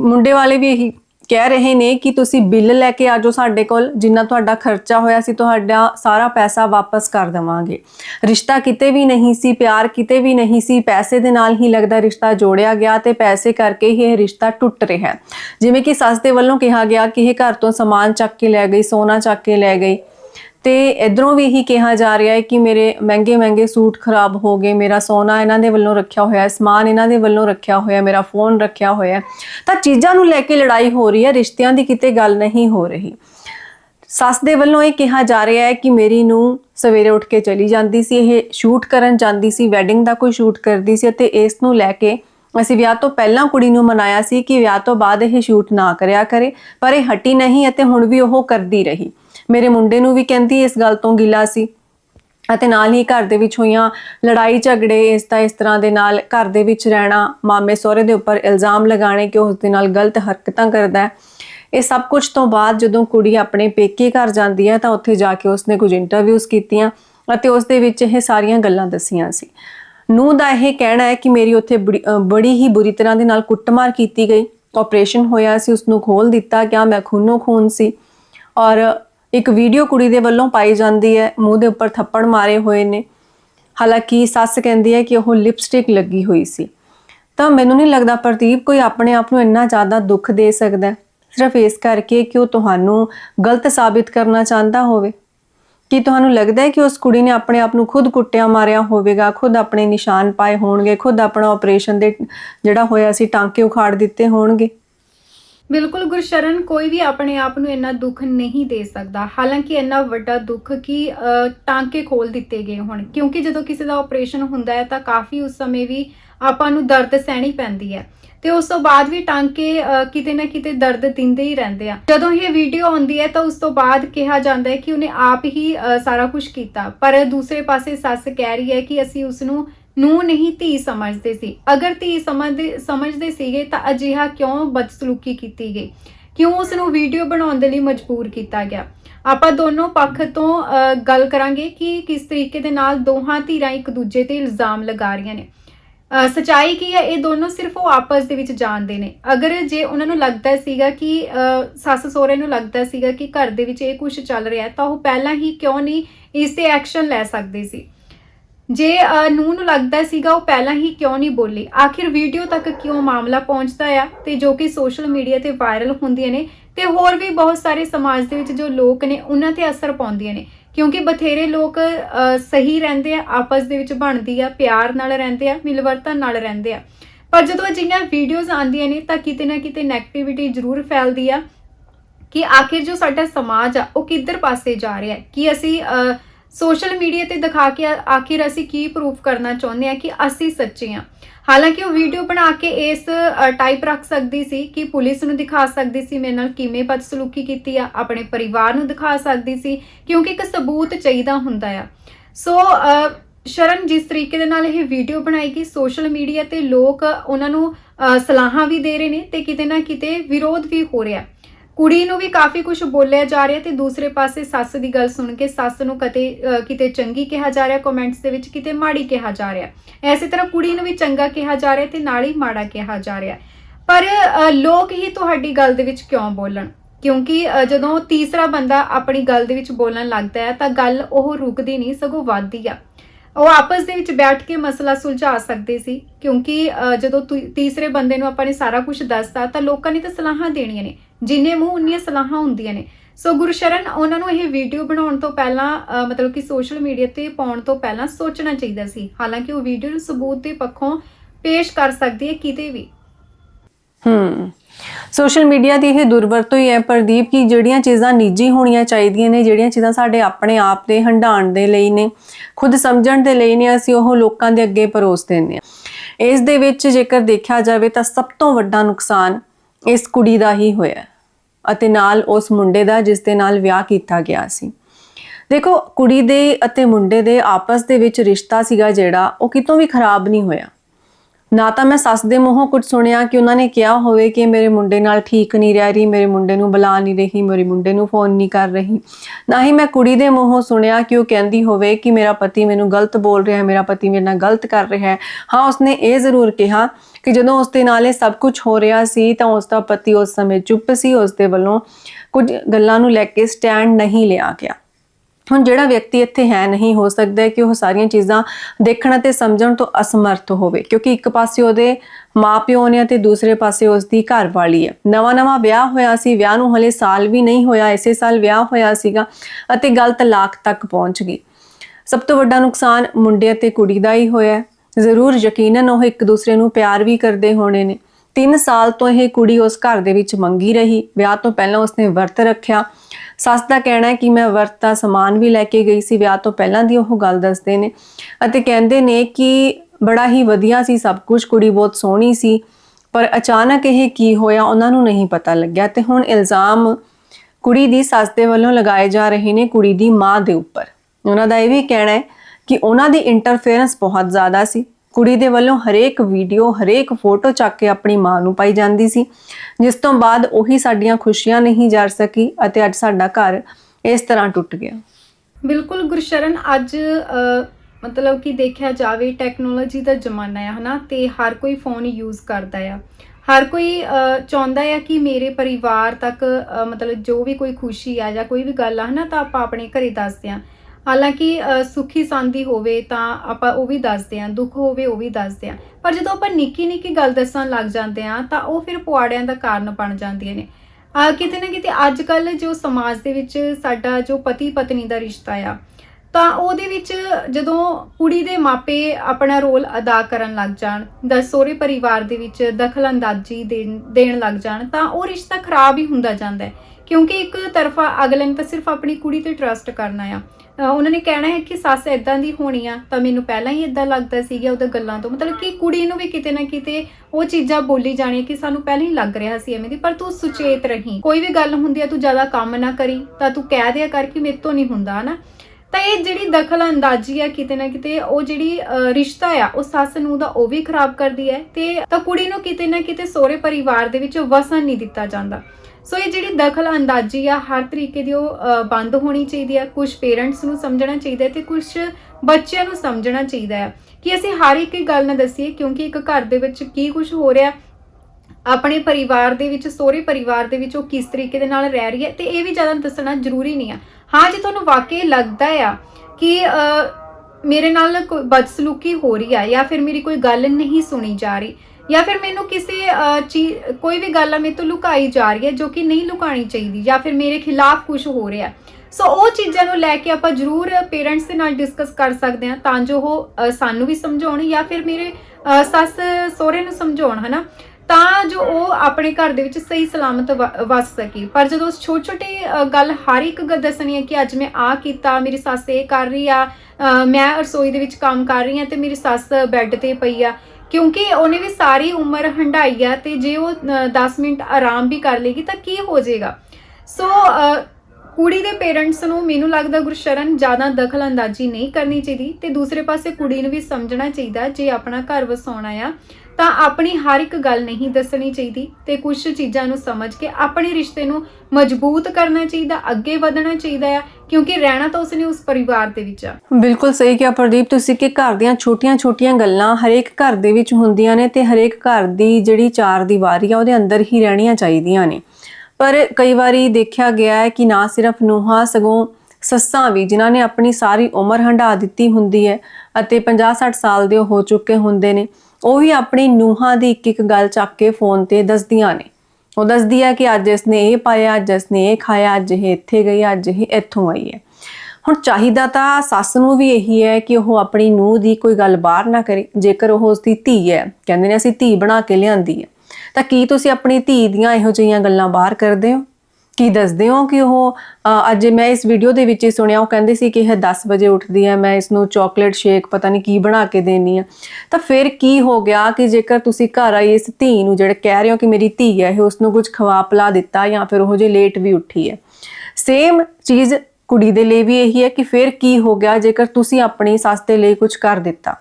ਮੁੰਡੇ ਵਾਲੇ ਵੀ ਇਹੀ ਕਹਿ ਰਹੇ ਨੇ ਕਿ ਤੁਸੀਂ ਬਿੱਲ ਲੈ ਕੇ ਆਜੋ ਸਾਡੇ ਕੋਲ, ਜਿੰਨਾ ਤੁਹਾਡਾ ਖਰਚਾ ਹੋਇਆ ਸੀ, ਤੁਹਾਡਾ ਸਾਰਾ ਪੈਸਾ ਵਾਪਸ ਕਰ ਦੇਵਾਂਗੇ। ਰਿਸ਼ਤਾ ਕਿਤੇ ਵੀ ਨਹੀਂ ਸੀ, ਪਿਆਰ ਕਿਤੇ ਵੀ ਨਹੀਂ ਸੀ, ਪੈਸੇ ਦੇ ਨਾਲ ਹੀ ਲੱਗਦਾ ਰਿਸ਼ਤਾ ਜੋੜਿਆ ਗਿਆ ਤੇ ਪੈਸੇ ਕਰਕੇ ਹੀ ਇਹ ਰਿਸ਼ਤਾ ਟੁੱਟ ਰਿਹਾ। ਜਿਵੇਂ ਕਿ ਸੱਸ ਦੇ ਵੱਲੋਂ ਕਿਹਾ ਗਿਆ ਕਿ ਇਹ ਘਰ ਤੋਂ ਸਮਾਨ ਚੱਕ ਕੇ ਲੈ ਗਈ, ਸੋਨਾ ਚੱਕ ਕੇ ਲੈ ਗਈ। ਤੇ ਇਧਰੋਂ ਵੀ ਇਹੀ ਕਿਹਾ ਜਾ ਰਿਹਾ ਹੈ ਕਿ ਮੇਰੇ ਮਹਿੰਗੇ ਮਹਿੰਗੇ ਸੂਟ ਖਰਾਬ ਹੋ ਗਏ, ਮੇਰਾ ਸੋਨਾ ਇਹਨਾਂ ਦੇ ਵੱਲੋਂ ਰੱਖਿਆ ਹੋਇਆ ਹੈ, ਸਮਾਨ ਇਹਨਾਂ ਦੇ ਵੱਲੋਂ ਰੱਖਿਆ ਹੋਇਆ ਮੇਰਾ ਫੋਨ ਰੱਖਿਆ ਹੋਇਆ ਤਾਂ ਚੀਜ਼ਾਂ ਨੂੰ ਲੈ ਕੇ ਲੜਾਈ ਹੋ ਰਹੀ ਹੈ, ਰਿਸ਼ਤਿਆਂ ਦੀ ਕਿਤੇ ਗੱਲ ਨਹੀਂ ਹੋ ਰਹੀ। ਸੱਸ ਦੇ ਵੱਲੋਂ ਇਹ ਕਿਹਾ ਜਾ ਰਿਹਾ ਹੈ ਕਿ ਮੇਰੀ ਨੂੰ ਸਵੇਰੇ ਉੱਠ ਕੇ ਚਲੀ ਜਾਂਦੀ ਸੀ, ਇਹ ਸ਼ੂਟ ਕਰਨ ਜਾਂਦੀ ਸੀ ਵੈਡਿੰਗ ਦਾ ਕੋਈ ਸ਼ੂਟ ਕਰਦੀ ਸੀ ਅਤੇ ਇਸ ਨੂੰ ਲੈ ਕੇ ਅਸੀਂ ਵਿਆਹ ਤੋਂ ਪਹਿਲਾਂ ਕੁੜੀ ਨੂੰ ਮਨਾਇਆ ਸੀ ਕਿ ਵਿਆਹ ਤੋਂ ਬਾਅਦ ਇਹ ਸ਼ੂਟ ਨਾ ਕਰਿਆ ਕਰੇ, ਪਰ ਇਹ ਹਟੀ ਨਹੀਂ ਅਤੇ ਹੁਣ ਵੀ ਉਹ ਕਰਦੀ ਰਹੀ। ਮੇਰੇ ਮੁੰਡੇ ਨੂੰ ਵੀ ਕਹਿੰਦੀ ਇਸ ਗੱਲ ਤੋਂ ਗਿਲਾ ਸੀ। ਅਤੇ ਨਾਲ ਹੀ ਘਰ ਦੇ ਵਿੱਚ ਹੋਈਆਂ ਲੜਾਈ ਝਗੜੇ ਇਸ ਦਾ ਇਸ ਤਰ੍ਹਾਂ ਦੇ ਨਾਲ ਘਰ ਦੇ ਵਿੱਚ ਰਹਿਣਾ, ਮਾਮੇ ਸਹੁਰੇ ਦੇ ਉੱਪਰ ਇਲਜ਼ਾਮ ਲਗਾਣੇ ਕਿ ਉਸ ਦੇ ਨਾਲ ਗਲਤ ਹਰਕਤਾਂ ਕਰਦਾ ਹੈ। ਇਹ ਸਭ ਕੁਝ ਤੋਂ ਬਾਅਦ ਜਦੋਂ ਕੁੜੀ ਆਪਣੇ ਪੇਕੇ ਘਰ ਜਾਂਦੀ ਹੈ ਤਾਂ ਉੱਥੇ ਜਾ ਕੇ ਉਸਨੇ ਕੁਝ ਇੰਟਰਵਿਊਜ਼ ਕੀਤੀਆਂ ਅਤੇ ਉਸ ਦੇ ਵਿੱਚ ਇਹ ਸਾਰੀਆਂ ਗੱਲਾਂ ਦੱਸੀਆਂ ਸੀ। ਨੂੰ ਦਾ ਇਹ ਕਹਿਣਾ ਹੈ ਕਿ ਮੇਰੀ ਉੱਥੇ ਬੜੀ ਬੜੀ ਹੀ ਬੁਰੀ ਤਰ੍ਹਾਂ ਦੇ ਨਾਲ ਕੁੱਟਮਾਰ ਕੀਤੀ ਗਈ। ਆਪਰੇਸ਼ਨ ਹੋਇਆ ਸੀ ਉਸ ਨੂੰ ਖੋਲ ਦਿੱਤਾ ਗਿਆ, ਮੈਂ ਖੂਨੋ ਖੂਨ ਸੀ। ਔਰ ਇੱਕ ਵੀਡੀਓ ਕੁੜੀ ਦੇ ਵੱਲੋਂ ਪਾਈ ਜਾਂਦੀ ਹੈ, ਮੂੰਹ ਦੇ ਉੱਪਰ ਥੱਪੜ ਮਾਰੇ ਹੋਏ ਨੇ। ਹਾਲਾਂਕਿ ਸੱਸ ਕਹਿੰਦੀ ਹੈ ਕਿ ਉਹ ਲਿਪਸਟਿਕ ਲੱਗੀ ਹੋਈ ਸੀ। ਤਾਂ ਮੈਨੂੰ ਨਹੀਂ ਲੱਗਦਾ ਪ੍ਰਦੀਪ ਕੋਈ ਆਪਣੇ ਆਪ ਨੂੰ ਇੰਨਾ ਜ਼ਿਆਦਾ ਦੁੱਖ ਦੇ ਸਕਦਾ ਸਿਰਫ ਇਸ ਕਰਕੇ ਕਿ ਉਹ ਤੁਹਾਨੂੰ ਗਲਤ ਸਾਬਿਤ ਕਰਨਾ ਚਾਹੁੰਦਾ ਹੋਵੇ। ਕੀ ਤੁਹਾਨੂੰ ਲੱਗਦਾ ਹੈ ਕਿ ਉਸ ਕੁੜੀ ਨੇ ਆਪਣੇ ਆਪ ਨੂੰ ਖੁਦ ਕੁੱਟਿਆ ਮਾਰਿਆ ਹੋਵੇਗਾ? ਖੁਦ ਆਪਣੇ ਨਿਸ਼ਾਨ ਪਾਏ ਹੋਣਗੇ, ਖੁਦ ਆਪਣਾ ਆਪਰੇਸ਼ਨ ਦੇ ਜਿਹੜਾ ਹੋਇਆ ਸੀ, ਟਾਂਕੇ ਉਖਾੜ ਦਿੱਤੇ ਹੋਣਗੇ। ਬਿਲਕੁਲ ਗੁਰਸ਼ਰਨ, ਕੋਈ ਵੀ ਆਪਣੇ ਆਪ ਨੂੰ ਇੰਨਾ ਦੁੱਖ ਨਹੀਂ ਦੇ ਸਕਦਾ। ਹਾਲਾਂਕਿ ਇੰਨਾ ਵੱਡਾ ਦੁੱਖ ਕਿ ਟਾਂਕੇ ਖੋਲ ਦਿੱਤੇ ਗਏ ਹੁਣ। ਕਿਉਂਕਿ ਜਦੋਂ ਕਿਸੇ ਦਾ ਆਪਰੇਸ਼ਨ ਹੁੰਦਾ ਹੈ ਤਾਂ ਕਾਫੀ ਉਸ ਸਮੇਂ ਵੀ ਆਪਾਂ ਨੂੰ ਦਰਦ ਸਹਿਣੀ ਪੈਂਦੀ ਹੈ। ਤੇ ਉਸ ਤੋਂ ਬਾਅਦ ਵੀ ਟਾਂਕੇ ਕਿਤੇ ਨਾ ਕਿਤੇ ਦਰਦ ਦਿੰਦੇ ਹੀ ਰਹਿੰਦੇ ਆ। ਜਦੋਂ ਇਹ ਵੀਡੀਓ ਆਉਂਦੀ ਹੈ ਤਾਂ ਉਸ ਤੋਂ ਬਾਅਦ ਕਿਹਾ ਜਾਂਦਾ ਹੈ ਕਿ ਉਹਨੇ ਆਪ ਹੀ ਸਾਰਾ ਕੁਝ ਕੀਤਾ। ਪਰ ਦੂਸਰੇ ਪਾਸੇ ਸੱਸ ਕਹਿ ਰਹੀ ਹੈ ਕਿ ਅਸੀਂ ਉਸ ਨੂੰ ਨੂੰ ਨਹੀਂ ਧੀ ਸਮਝਦੇ ਸੀ। ਅਗਰ ਧੀ ਸਮਝਦੇ ਸਮਝਦੇ ਸੀਗੇ ਤਾਂ ਅਜਿਹਾ ਕਿਉਂ ਬਦਸਲੂਕੀ ਕੀਤੀ ਗਈ? ਕਿਉਂ ਉਸ ਨੂੰ ਵੀਡੀਓ ਬਣਾਉਣ ਦੇ ਲਈ ਮਜਬੂਰ ਕੀਤਾ ਗਿਆ? ਆਪਾਂ ਦੋਨੋਂ ਪੱਖ ਤੋਂ ਗੱਲ ਕਰਾਂਗੇ ਕਿ ਕਿਸ ਤਰੀਕੇ ਦੇ ਨਾਲ ਦੋਹਾਂ ਧਿਰਾਂ ਇੱਕ ਦੂਜੇ ਤੇ ਇਲਜ਼ਾਮ ਲਗਾ ਰਹੀਆਂ ਨੇ। ਅ, ਸਚਾਈ ਕੀ ਹੈ? ਇਹ ਦੋਨੋਂ ਸਿਰਫ ਉਹ ਆਪਸ ਦੇ ਵਿੱਚ ਜਾਣਦੇ ਨੇ। ਅਗਰ ਜੇ ਉਹਨਾਂ ਨੂੰ ਲੱਗਦਾ ਸੀਗਾ ਕਿ ਸੱਸ ਸਹੁਰੇ ਨੂੰ ਲੱਗਦਾ ਸੀਗਾ ਕਿ ਘਰ ਦੇ ਵਿੱਚ ਇਹ ਕੁਝ ਚੱਲ ਰਿਹਾ ਤਾਂ ਉਹ ਪਹਿਲਾਂ ਹੀ ਕਿਉਂ ਨਹੀਂ ਇਸ ਤੇ ਐਕਸ਼ਨ ਲੈ ਸਕਦੇ ਸੀ? ਜੇ ਅ, ਨੂੰਹ ਨੂੰ ਲੱਗਦਾ ਸੀਗਾ ਉਹ ਪਹਿਲਾਂ ਹੀ ਕਿਉਂ ਨਹੀਂ ਬੋਲੀ? ਆਖਿਰ ਵੀਡੀਓ ਤੱਕ ਕਿਉਂ ਮਾਮਲਾ ਪਹੁੰਚਦਾ ਆ? ਤੇ ਜੋ ਕਿ ਸੋਸ਼ਲ ਮੀਡੀਆ ਤੇ ਵਾਇਰਲ ਹੁੰਦੀਆਂ ਨੇ ਤੇ ਹੋਰ ਵੀ ਬਹੁਤ ਸਾਰੇ ਸਮਾਜ ਦੇ ਵਿੱਚ ਜੋ ਲੋਕ ਨੇ ਉਹਨਾਂ ਤੇ ਅਸਰ ਪਾਉਂਦੀਆਂ ਨੇ। ਕਿਉਂਕਿ ਬਥੇਰੇ ਲੋਕ ਸਹੀ ਰਹਿੰਦੇ ਆ ਆਪਸ ਦੇ ਵਿੱਚ ਬਣਦੀ ਆ ਪਿਆਰ ਨਾਲ ਰਹਿੰਦੇ ਆ ਮਿਲਵਰਤਨ ਨਾਲ ਰਹਿੰਦੇ ਆ। ਪਰ ਜਦੋਂ ਅਜਿਹੀਆਂ ਵੀਡੀਓਜ਼ ਆਉਂਦੀਆਂ ਨੇ ਤਾਂ ਕਿਤੇ ਨਾ ਕਿਤੇ ਨੈਗੇਟਿਵਿਟੀ ਜ਼ਰੂਰ ਫੈਲਦੀ ਆ। ਕਿ ਆਖਿਰ ਜੋ ਸਾਡਾ ਸਮਾਜ ਆ ਉਹ ਕਿੱਧਰ ਪਾਸੇ ਜਾ ਰਿਹਾ? ਹੈ ਕਿ ਅਸੀਂ ਸੋਸ਼ਲ ਮੀਡੀਆ ਤੇ ਦਿਖਾ ਕੇ ਆਖਿਰ ਅਸੀਂ ਕੀ ਪ੍ਰੂਫ ਕਰਨਾ ਚਾਹੁੰਦੇ ਆ ਕਿ ਅਸੀਂ ਸੱਚੇ ਆ ਹਾਲਾਂਕਿ ਉਹ ਵੀਡੀਓ ਬਣਾ ਕੇ ਇਸ ਟਾਈਪ ਰੱਖ ਸਕਦੀ ਸੀ ਕਿ ਪੁਲਿਸ ਨੂੰ ਦਿਖਾ ਸਕਦੀ ਸੀ, ਮੇਰੇ ਨਾਲ ਕਿਵੇਂ ਬਦਸਲੂਕੀ ਕੀਤੀ ਆ, ਆਪਣੇ ਪਰਿਵਾਰ ਨੂੰ ਦਿਖਾ ਸਕਦੀ ਸੀ, ਕਿਉਂਕਿ ਇੱਕ ਸਬੂਤ ਚਾਹੀਦਾ ਹੁੰਦਾ ਆ। ਸੋ ਸ਼ਰਨ, ਜਿਸ ਤਰੀਕੇ ਦੇ ਨਾਲ ਇਹ ਵੀਡੀਓ ਬਣਾਈ ਗਈ, ਸੋਸ਼ਲ ਮੀਡੀਆ ਤੇ ਲੋਕ ਉਹਨਾਂ ਨੂੰ ਸਲਾਹਾਂ ਵੀ ਦੇ ਰਹੇ ਨੇ ਤੇ ਕਿਤੇ ਨਾ ਕਿਤੇ ਵਿਰੋਧ ਵੀ ਹੋ ਰਿਹਾ। ਕੁੜੀ ਨੂੰ ਵੀ ਕਾਫੀ ਕੁਝ ਬੋਲਿਆ ਜਾ ਰਿਹਾ ਤੇ ਦੂਸਰੇ ਪਾਸੇ ਸੱਸ ਦੀ ਗੱਲ ਸੁਣ ਕੇ ਸੱਸ ਨੂੰ ਕਦੇ ਕਿਤੇ ਚੰਗੀ ਕਿਹਾ ਜਾ ਰਿਹਾ ਕਮੈਂਟਸ ਦੇ ਵਿੱਚ ਕਿਤੇ ਮਾੜੀ ਕਿਹਾ ਜਾ ਰਿਹਾ। ਐਸੇ ਤਰ੍ਹਾਂ ਕੁੜੀ ਨੂੰ ਵੀ ਚੰਗਾ ਕਿਹਾ ਜਾ ਰਿਹਾ ਤੇ ਨਾਲ ਹੀ ਮਾੜਾ ਕਿਹਾ ਜਾ ਰਿਹਾ। ਪਰ ਲੋਕ ਹੀ ਤੁਹਾਡੀ ਗੱਲ ਦੇ ਵਿੱਚ ਕਿਉਂ ਬੋਲਣ? ਕਿਉਂਕਿ ਜਦੋਂ ਤੀਸਰਾ ਬੰਦਾ ਆਪਣੀ ਗੱਲ ਦੇ ਵਿੱਚ ਬੋਲਣ ਲੱਗਦਾ ਹੈ, ਤਾਂ ਗੱਲ ਉਹ ਰੁਕਦੀ ਨਹੀਂ, ਸਗੋਂ ਵੱਧਦੀ ਆ। ਉਹ ਆਪਸ ਦੇ ਵਿੱਚ ਬੈਠ ਕੇ ਮਸਲਾ ਸੁਲਝਾ ਸਕਦੇ ਸੀ, ਕਿਉਂਕਿ ਜਦੋਂ ਤੀ- ਤੀਸਰੇ ਬੰਦੇ ਨੂੰ ਆਪਾਂ ਨੇ ਸਾਰਾ ਕੁਝ ਦੱਸਤਾ, ਤਾਂ ਲੋਕਾਂ ਨੇ ਤਾਂ ਸਲਾਹਾਂ ਦੇਣੀਆਂ ਨੇ। ਜਿੰਨੇ ਮੂੰਹ ਉਨੀਆਂ ਸਲਾਹਾਂ ਹੁੰਦੀਆਂ ਨੇ। ਸੋ ਗੁਰਸ਼ਰਨ ਉਹਨਾਂ ਨੂੰ ਇਹ ਵੀਡੀਓ ਬਣਾਉਣ ਤੋਂ ਪਹਿਲਾਂ ਮਤਲਬ ਕਿ ਸੋਸ਼ਲ ਮੀਡੀਆ ਤੇ ਪਾਉਣ ਤੋਂ ਪਹਿਲਾਂ ਸੋਚਣਾ ਚਾਹੀਦਾ ਸੀ। ਹਾਲਾਂਕਿ ਉਹ ਵੀਡੀਓ ਨੂੰ ਸਬੂਤ ਦੇ ਪੱਖੋਂ ਪੇਸ਼ ਕਰ ਸਕਦੀ ਹੈ ਕਿਤੇ ਵੀ। ਹਮ ਸੋਸ਼ਲ ਮੀਡੀਆ ਦੀ ਇਹ ਦੁਰਵਰਤੋਂ ਹੀ ਹੈ ਪ੍ਰਦੀਪ, ਕਿ ਜਿਹੜੀਆਂ ਚੀਜ਼ਾਂ ਨਿੱਜੀ ਹੋਣੀਆਂ ਚਾਹੀਦੀਆਂ ਨੇ, ਜਿਹੜੀਆਂ ਚੀਜ਼ਾਂ ਸਾਡੇ ਆਪਣੇ ਆਪ ਦੇ ਹੰਡਾਣ ਦੇ ਲਈ ਨੇ, ਖੁਦ ਸਮਝਣ ਦੇ ਲਈ ਨੇ, ਅਸੀਂ ਉਹ ਲੋਕਾਂ ਦੇ ਅੱਗੇ ਪਰੋਸ ਦਿੰਦੇ ਹਾਂ ਇਸ ਦੇ ਵਿੱਚ ਜੇਕਰ ਦੇਖਿਆ ਜਾਵੇ ਤਾਂ ਸਭ ਤੋਂ ਵੱਡਾ ਨੁਕਸਾਨ ਇਸ ਕੁੜੀ ਦਾ ਹੀ ਹੋਇਆ ਅਤੇ ਨਾਲ ਉਸ ਮੁੰਡੇ ਦਾ ਜਿਸ ਦੇ ਨਾਲ ਵਿਆਹ ਕੀਤਾ ਗਿਆ ਸੀ। ਦੇਖੋ, ਕੁੜੀ ਦੇ ਅਤੇ ਮੁੰਡੇ ਦੇ ਆਪਸ ਦੇ ਵਿੱਚ ਰਿਸ਼ਤਾ ਸੀਗਾ ਜਿਹੜਾ, ਉਹ ਕਿਤੋਂ ਵੀ ਖਰਾਬ ਨਹੀਂ ਹੋਇਆ। ਨਾ ਤਾਂ ਮੈਂ ਸੱਸ ਦੇ ਮੂੰਹੋਂ ਕੁਝ ਸੁਣਿਆ ਕਿ ਉਹਨਾਂ ਨੇ ਕਿਹਾ ਹੋਵੇ ਕਿ ਮੇਰੇ ਮੁੰਡੇ ਨਾਲ ਠੀਕ ਨਹੀਂ ਰਹਿ ਰਹੀ, ਮੇਰੇ ਮੁੰਡੇ ਨੂੰ ਬੁਲਾ ਨਹੀਂ ਰਹੀ, ਮੇਰੇ ਮੁੰਡੇ ਨੂੰ ਫੋਨ ਨਹੀਂ ਕਰ ਰਹੀ। ਨਾ ਹੀ ਮੈਂ ਕੁੜੀ ਦੇ ਮੂੰਹੋਂ ਸੁਣਿਆ ਕਿ ਉਹ ਕਹਿੰਦੀ ਹੋਵੇ ਕਿ ਮੇਰਾ ਪਤੀ ਮੈਨੂੰ ਗਲਤ ਬੋਲ ਰਿਹਾ ਹੈ, ਮੇਰਾ ਪਤੀ ਮੇਰੇ ਨਾਲ ਗਲਤ ਕਰ ਰਿਹਾ ਹੈ। ਹਾਂ, ਉਸਨੇ ਇਹ ਜ਼ਰੂਰ ਕਿਹਾ ਕਿ ਜਦੋਂ ਉਸ ਦੇ ਨਾਲ ਇਹ ਸਭ ਕੁਝ ਹੋ ਰਿਹਾ ਸੀ ਤਾਂ ਉਸ ਦਾ ਪਤੀ ਉਸ ਸਮੇਂ ਚੁੱਪ ਸੀ ਉਸ ਦੇ ਵੱਲੋਂ ਕੁਝ ਗੱਲਾਂ ਨੂੰ ਲੈ ਕੇ ਸਟੈਂਡ ਨਹੀਂ ਲਿਆ ਗਿਆ। ਹੁਣ ਜਿਹੜਾ ਵਿਅਕਤੀ ਇੱਥੇ ਹੈ ਨਹੀਂ, ਹੋ ਸਕਦਾ ਕਿ ਉਹ ਸਾਰੀਆਂ ਚੀਜ਼ਾਂ ਦੇਖਣ ਅਤੇ ਸਮਝਣ ਤੋਂ ਅਸਮਰਥ ਹੋਵੇ, ਕਿਉਂਕਿ ਇੱਕ ਪਾਸੇ ਉਹਦੇ ਮਾਪਿਓ ਨੇ ਅਤੇ ਦੂਸਰੇ ਪਾਸੇ ਉਸ ਦੀ ਘਰ ਹੈ। ਨਵਾਂ ਨਵਾਂ ਵਿਆਹ ਹੋਇਆ ਸੀ, ਵਿਆਹ ਨੂੰ ਹਲੇ ਸਾਲ ਵੀ ਨਹੀਂ ਹੋਇਆ, ਇਸੇ ਸਾਲ ਵਿਆਹ ਹੋਇਆ ਸੀਗਾ ਅਤੇ ਗੱਲ ਤਲਾਕ ਤੱਕ ਪਹੁੰਚ ਗਈ। ਸਭ ਤੋਂ ਵੱਡਾ ਨੁਕਸਾਨ ਮੁੰਡੇ ਅਤੇ ਕੁੜੀ ਦਾ ਹੀ ਹੋਇਆ ਜ਼ਰੂਰ ਯਕੀਨਨ ਉਹ ਇੱਕ ਦੂਸਰੇ ਨੂੰ ਪਿਆਰ ਵੀ ਕਰਦੇ ਹੋਣੇ ਨੇ। 3 ਸਾਲ ਤੋਂ ਇਹ ਕੁੜੀ ਉਸ ਘਰ ਦੇ ਵਿੱਚ ਮੰਗੀ ਰਹੀ। ਵਿਆਹ ਤੋਂ ਪਹਿਲਾਂ ਉਸਨੇ ਵਰਤ ਰੱਖਿਆ। ਸੱਸ ਦਾ ਕਹਿਣਾ ਹੈ ਕਿ ਮੈਂ ਵਰਤ ਦਾ ਸਮਾਨ ਵੀ ਲੈ ਕੇ ਗਈ ਸੀ, ਵਿਆਹ ਤੋਂ ਪਹਿਲਾਂ ਦੀ ਉਹ ਗੱਲ ਦੱਸਦੇ ਨੇ ਅਤੇ ਕਹਿੰਦੇ ਨੇ ਕਿ ਬੜਾ ਹੀ ਵਧੀਆ ਸੀ ਸਭ ਕੁਝ ਕੁੜੀ ਬਹੁਤ ਸੋਹਣੀ ਸੀ, ਪਰ ਅਚਾਨਕ ਇਹ ਕੀ ਹੋਇਆ ਉਹਨਾਂ ਨੂੰ ਨਹੀਂ ਪਤਾ ਲੱਗਿਆ ਤੇ ਹੁਣ ਇਲਜ਼ਾਮ ਕੁੜੀ ਦੀ ਸੱਸ ਦੇ ਵੱਲੋਂ ਲਗਾਏ ਜਾ ਰਹੇ ਨੇ ਕੁੜੀ ਦੀ ਮਾਂ ਦੇ ਉੱਪਰ। ਉਹਨਾਂ ਦਾ ਇਹ ਵੀ ਕਹਿਣਾ ਹੈ ਕਿ ਉਹਨਾਂ ਦੀ ਇੰਟਰਫੇਰੈਂਸ ਬਹੁਤ ਜ਼ਿਆਦਾ ਸੀ। ਕੁੜੀ ਦੇ ਵੱਲੋਂ ਹਰੇਕ ਵੀਡੀਓ, ਹਰੇਕ ਫੋਟੋ ਚੱਕ ਕੇ ਆਪਣੀ ਮਾਂ ਨੂੰ ਪਾਈ ਜਾਂਦੀ ਸੀ। ਜਿਸ ਤੋਂ ਬਾਅਦ ਉਹੀ ਸਾਡੀਆਂ ਖੁਸ਼ੀਆਂ ਨਹੀਂ ਜਰ ਸਕੀ ਅਤੇ ਅੱਜ ਸਾਡਾ ਘਰ ਇਸ ਤਰ੍ਹਾਂ ਟੁੱਟ ਗਿਆ। ਬਿਲਕੁਲ ਗੁਰਸ਼ਰਨ, ਅੱਜ ਮਤਲਬ ਕਿ ਦੇਖਿਆ ਜਾਵੇ ਟੈਕਨੋਲੋਜੀ ਦਾ ਜ਼ਮਾਨਾ ਹੈ ਹਨਾ, ਤੇ ਹਰ ਕੋਈ ਫੋਨ ਯੂਜ਼ ਕਰਦਾ ਆ। ਹਰ ਕੋਈ ਚਾਹੁੰਦਾ ਆ ਕਿ ਮੇਰੇ ਪਰਿਵਾਰ ਤੱਕ ਮਤਲਬ ਜੋ ਵੀ ਕੋਈ ਖੁਸ਼ੀ ਆ ਜਾਂ ਕੋਈ ਵੀ ਗੱਲ ਆ, ਹਨਾ, ਤਾਂ ਆਪਾਂ ਆਪਣੇ ਘਰੇ ਦੱਸਦੇ ਆ। ਹਾਲਾਂਕਿ ਸੁਖੀ ਸਾਂਦੀ ਹੋਵੇ ਤਾਂ ਆਪਾਂ ਉਹ ਵੀ ਦੱਸਦੇ ਆ ਦੁੱਖ ਹੋਵੇ ਉਹ ਵੀ ਦੱਸਦੇ ਆ ਪਰ ਜਦੋਂ ਆਪਾਂ ਨਿੱਕੀ ਨਿੱਕੀ ਗੱਲ ਦੱਸਣ ਲੱਗ ਜਾਂਦੇ ਆ ਤਾਂ ਉਹ ਫਿਰ ਪੁਆੜਿਆਂ ਦਾ ਕਾਰਨ ਬਣ ਜਾਂਦੀਆਂ ਨੇ। ਆ ਕਿਤੇ ਨਾ ਕਿਤੇ ਅੱਜ ਕੱਲ ਜੋ ਸਮਾਜ ਦੇ ਵਿੱਚ ਸਾਡਾ ਜੋ ਪਤੀ ਪਤਨੀ ਦਾ ਰਿਸ਼ਤਾ ਆ, ਤਾਂ ਉਹਦੇ ਵਿੱਚ ਜਦੋਂ ਕੁੜੀ ਦੇ ਮਾਪੇ ਆਪਣਾ ਰੋਲ ਅਦਾ ਕਰਨ ਲੱਗ ਜਾਣ ਦਾ ਸਹੁਰੇ ਪਰਿਵਾਰ ਦੇ ਵਿੱਚ ਦਖਲਅੰਦਾਜ਼ੀ ਦੇਣ ਦੇਣ ਲੱਗ ਜਾਣ, ਤਾਂ ਉਹ ਰਿਸ਼ਤਾ ਖਰਾਬ ਹੀ ਹੁੰਦਾ ਜਾਂਦਾ ਹੈ। ਕਿਉਂਕਿ ਇੱਕ ਤਰਫਾ ਅਗਲੇ ਨੇ ਤਾਂ ਸਿਰਫ ਆਪਣੀ ਕੁੜੀ ਤੇ ਟਰਸਟ ਕਰਨਾ ਆ। ਉਹਨਾਂ ਨੇ ਕਹਿਣਾ ਹੈ ਕਿ ਸੱਸ ਇਦਾਂ ਦੀ ਹੋਣੀ ਆ, ਤਾਂ ਮੈਨੂੰ ਪਹਿਲਾਂ ਹੀ ਇਦਾਂ ਲੱਗਦਾ ਸੀਗਾ ਉਹਦੇ ਗੱਲਾਂ ਤੋਂ। ਮਤਲਬ ਕਿ ਕੁੜੀ ਨੂੰ ਵੀ ਕਿਤੇ ਨਾ ਕਿਤੇ ਉਹ ਚੀਜ਼ਾਂ ਬੋਲੀ ਜਾਣੀਆਂ ਕਿ ਸਾਨੂੰ ਪਹਿਲਾਂ ਹੀ ਲੱਗ ਰਿਹਾ ਸੀ ਐਵੇਂ ਦੀ, ਪਰ ਤੂੰ ਸੁਚੇਤ ਰਹੀ। ਕੋਈ ਵੀ ਗੱਲ ਹੁੰਦੀ ਆ, ਤੂੰ ਜ਼ਿਆਦਾ ਕੰਮ ਨਾ ਕਰੀ, ਤਾਂ ਤੂੰ ਕਹਿ ਦਿਆ ਕਰ ਕਿ ਮੇਰੇ ਤੋਂ ਨਹੀਂ ਹੁੰਦਾ, ਹਨਾ? ਤਾਂ ਇਹ ਜਿਹੜੀ ਦਖਲ ਅੰਦਾਜ਼ੀ ਆ ਕਿਤੇ ਨਾ ਕਿਤੇ, ਉਹ ਜਿਹੜੀ ਰਿਸ਼ਤਾ ਆ, ਉਹ ਸੱਸ ਨੂੰ ਦਾ ਉਹ ਵੀ ਖਰਾਬ ਕਰਦੀ ਹੈ ਤੇ ਤਾਂ ਕੁੜੀ ਨੂੰ ਕਿਤੇ ਨਾ ਕਿਤੇ ਸਹੁਰੇ ਪਰਿਵਾਰ ਦੇ ਵਿੱਚ ਵਸਣ ਨਹੀਂ ਦਿੱਤਾ ਜਾਂਦਾ। ਸੋ ਇਹ ਜਿਹੜੀ ਦਖਲ ਅੰਦਾਜ਼ੀ ਆ ਹਰ ਤਰੀਕੇ ਦੀ ਉਹ ਬੰਦ ਹੋਣੀ ਚਾਹੀਦੀ ਆ। ਕੁਝ ਪੇਰੈਂਟਸ ਨੂੰ ਸਮਝਣਾ ਚਾਹੀਦਾ ਹੈ ਤੇ ਕੁਝ ਬੱਚਿਆਂ ਨੂੰ ਸਮਝਣਾ ਚਾਹੀਦਾ ਹੈ। ਕਿ ਅਸੀਂ ਹਰ ਇੱਕ ਗੱਲ ਨਾ ਦੱਸੀਏ ਕਿਉਂਕਿ ਇੱਕ ਘਰ ਦੇ ਵਿੱਚ ਕੀ ਕੁਝ ਹੋ ਰਿਹਾ ਆਪਣੇ ਪਰਿਵਾਰ ਦੇ ਵਿੱਚ ਸਹੁਰੇ ਪਰਿਵਾਰ ਦੇ ਵਿੱਚ ਉਹ ਕਿਸ ਤਰੀਕੇ ਦੇ ਨਾਲ ਰਹਿ ਰਹੀ ਹੈ ਤੇ ਇਹ ਵੀ ਜ਼ਿਆਦਾ ਦੱਸਣਾ ਜ਼ਰੂਰੀ ਨਹੀਂ ਆ। ਹਾਂ ਜੇ ਤੁਹਾਨੂੰ ਵਾਕਈ ਲੱਗਦਾ ਆ ਕਿ ਅਹ, ਮੇਰੇ ਨਾਲ ਕੋਈ ਬਦਸਲੂਕੀ ਹੋ ਰਹੀ ਆ ਜਾਂ ਫਿਰ ਮੇਰੀ ਕੋਈ ਗੱਲ ਨਹੀਂ ਸੁਣੀ ਜਾ ਰਹੀ ਜਾਂ ਫਿਰ ਮੈਨੂੰ ਕਿਸੇ ਚੀਜ਼ ਕੋਈ ਵੀ ਗੱਲ ਆ, ਮੇਰੇ ਤੋਂ ਲੁਕਾਈ ਜਾ ਰਹੀ ਹੈ ਜੋ ਕਿ ਨਹੀਂ ਲੁਕਾਣੀ ਚਾਹੀਦੀ ਜਾਂ ਫਿਰ ਮੇਰੇ ਖਿਲਾਫ ਕੁਝ ਹੋ ਰਿਹਾ। ਸੋ ਉਹ ਚੀਜ਼ਾਂ ਨੂੰ ਲੈ ਕੇ ਆਪਾਂ ਜ਼ਰੂਰ ਪੇਰੈਂਟਸ ਦੇ ਨਾਲ ਡਿਸਕਸ ਕਰ ਸਕਦੇ ਹਾਂ ਤਾਂ ਜੋ ਉਹ ਸਾਨੂੰ ਵੀ ਸਮਝਾਉਣ ਜਾਂ ਫਿਰ ਮੇਰੇ ਸੱਸ ਸਹੁਰੇ ਨੂੰ ਸਮਝਾਉਣ, ਹਨਾ? ਤਾਂ ਜੋ ਉਹ ਆਪਣੇ ਘਰ ਦੇ ਵਿੱਚ ਸਹੀ ਸਲਾਮਤ ਵ- ਵਸ ਸਕੇ। ਪਰ ਜਦੋਂ ਛੋਟੇ ਛੋਟੇ ਗੱਲ ਹਰ ਇੱਕ ਗੱਲ ਦੱਸਣੀ ਹੈ ਕਿ ਅੱਜ ਮੈਂ ਆ ਕੀਤਾ, ਮੇਰੀ ਸੱਸ ਇਹ ਕਰ ਰਹੀ ਆ ਮੈਂ ਰਸੋਈ ਦੇ ਵਿੱਚ ਕੰਮ ਕਰ ਰਹੀ ਹਾਂ ਤੇ ਮੇਰੀ ਸੱਸ ਬੈੱਡ ਤੇ ਪਈ ਆ ਕਿਉਂਕਿ ਉਹਨੇ ਵੀ ਸਾਰੀ ਉਮਰ ਹੰਡਾਈ ਆ ਤੇ ਜੇ ਉਹ 10 ਮਿੰਟ ਆਰਾਮ ਵੀ ਕਰ ਲੇਗੀ ਤਾਂ ਕੀ ਹੋ ਜਾਏਗਾ? ਸੋ ਕੁੜੀ ਦੇ ਪੇਰੈਂਟਸ ਨੂੰ ਮੈਨੂੰ ਲੱਗਦਾ ਗੁਰਸ਼ਰਨ ਜ਼ਿਆਦਾ ਦਖਲ ਅੰਦਾਜ਼ੀ ਨਹੀਂ ਕਰਨੀ ਚਾਹੀਦੀ ਤੇ ਦੂਸਰੇ ਪਾਸੇ ਕੁੜੀ ਨੂੰ ਵੀ ਸਮਝਣਾ ਚਾਹੀਦਾ ਜੇ ਆਪਣਾ ਘਰ ਵਸਾਉਣਾ ਆ। ਤਾਂ ਆਪਣੀ ਹਰ ਇੱਕ ਗੱਲ ਨਹੀਂ ਦੱਸਣੀ ਚਾਹੀਦੀ ਤੇ ਕੁਝ ਚੀਜ਼ਾਂ ਨੂੰ ਸਮਝ ਕੇ ਆਪਣੇ ਰਿਸ਼ਤੇ ਨੂੰ ਮਜ਼ਬੂਤ ਕਰਨਾ ਚਾਹੀਦਾ, ਅੱਗੇ ਵਧਣਾ ਚਾਹੀਦਾ ਆ, ਕਿਉਂਕਿ ਰਹਿਣਾ ਤਾਂ ਉਸਨੇ ਉਸ ਪਰਿਵਾਰ ਦੇ ਵਿੱਚ ਆ। ਬਿਲਕੁਲ ਸਹੀ ਕਿਹਾ ਪ੍ਰਦੀਪ, ਤੁਸੀਂ ਕਿ ਘਰ ਦੀਆਂ ਛੋਟੀਆਂ-ਛੋਟੀਆਂ ਗੱਲਾਂ ਹਰੇਕ ਘਰ ਦੇ ਵਿੱਚ ਹੁੰਦੀਆਂ ਨੇ ਤੇ ਹਰੇਕ ਘਰ ਦੀ ਜਿਹੜੀ ਚਾਰ ਦੀਵਾਰੀ ਆ, ਉਹਦੇ ਅੰਦਰ ਹੀ ਰਹਿਣੀਆਂ ਚਾਹੀਦੀਆਂ ਨੇ। ਪਰ ਕਈ ਵਾਰੀ ਦੇਖਿਆ ਗਿਆ ਹੈ ਕਿ ਨਾ ਸਿਰਫ ਨੂੰਹਾਂ, ਸਗੋਂ ਸੱਸਾਂ ਵੀ, ਜਿਨ੍ਹਾਂ ਨੇ ਆਪਣੀ ਸਾਰੀ ਉਮਰ ਹੰਢਾ ਦਿੱਤੀ ਹੁੰਦੀ ਹੈ ਅਤੇ 50-60 ਸਾਲ ਦੇ ਹੋ ਚੁੱਕੇ ਹੁੰਦੇ ਨੇ। ਉਹ ਵੀ ਆਪਣੀ ਨੂੰਹਾਂ ਦੀ ਇੱਕ ਇੱਕ ਗੱਲ ਚੱਕ ਕੇ ਫੋਨ ਤੇ ਦੱਸਦੀਆਂ ਨੇ। ਉਹ ਦੱਸਦੀ ਹੈ ਕਿ ਅੱਜ ਇਸਨੇ ਇਹ ਪਾਇਆ, ਅੱਜ ਇਸਨੇ ਇਹ ਖਾਇਆ, ਅੱਜ ਇਹ ਇੱਥੇ ਗਈ, ਅੱਜ ਇਹ ਇੱਥੋਂ ਆਈ ਹੈ। ਹੁਣ ਚਾਹੀਦਾ ਤਾਂ ਸੱਸ ਨੂੰ ਵੀ ਇਹੀ ਹੈ ਕਿ ਉਹ ਆਪਣੀ ਨੂੰਹ ਦੀ ਕੋਈ ਗੱਲ ਬਾਹਰ ਨਾ ਕਰੇ। ਜੇਕਰ ਉਹ ਉਸਦੀ ਧੀ ਹੈ, ਕਹਿੰਦੇ ਨੇ ਅਸੀਂ ਧੀ ਬਣਾ ਕੇ ਲਿਆਂਦੀ ਹੈ। ਤਾਂ ਕੀ ਤੁਸੀਂ ਆਪਣੀ ਧੀ ਦੀਆਂ ਇਹੋ ਜਿਹੀਆਂ ਗੱਲਾਂ ਬਾਹਰ ਕਰਦੇ ਹੋ? ਕੀ ਦੱਸਦੇ ਹੋ ਕਿ ਉਹ ਅ, ਅੱਜ ਮੈਂ ਇਸ ਵੀਡੀਓ ਦੇ ਵਿੱਚ ਹੀ ਸੁਣਿਆ ਉਹ ਕਹਿੰਦੇ ਸੀ ਕਿ ਇਹ 10 ਵਜੇ ਉੱਠਦੀ ਹੈ ਮੈਂ ਇਸ ਨੂੰ ਚਾਕਲੇਟ ਸ਼ੇਕ ਪਤਾ ਨਹੀਂ ਕੀ ਬਣਾ ਕੇ ਦੇਣੀ ਆ। ਤਾਂ ਫਿਰ ਕੀ ਹੋ ਗਿਆ ਕਿ ਜੇਕਰ ਤੁਸੀਂ ਘਰ ਆਈ ਇਸ ਧੀ ਨੂੰ ਜਿਹੜੇ ਕਹਿ ਰਹੇ ਹੋ ਕਿ ਮੇਰੀ ਧੀ ਹੈ ਇਹ ਉਸ ਨੂੰ ਕੁਝ ਖਵਾ ਪਿਲਾ ਦਿੱਤਾ ਜਾਂ ਫਿਰ ਉਹ ਜੇ ਲੇਟ ਵੀ ਉੱਠੀ ਹੈ। ਸੇਮ ਚੀਜ਼ ਕੁੜੀ ਦੇ ਲਈ ਵੀ ਇਹੀ ਹੈ ਕਿ ਫਿਰ ਕੀ ਹੋ ਗਿਆ ਜੇਕਰ ਤੁਸੀਂ ਆਪਣੀ ਸੱਸ ਦੇ ਲਈ ਕੁਝ ਕਰ ਦਿੱਤਾ।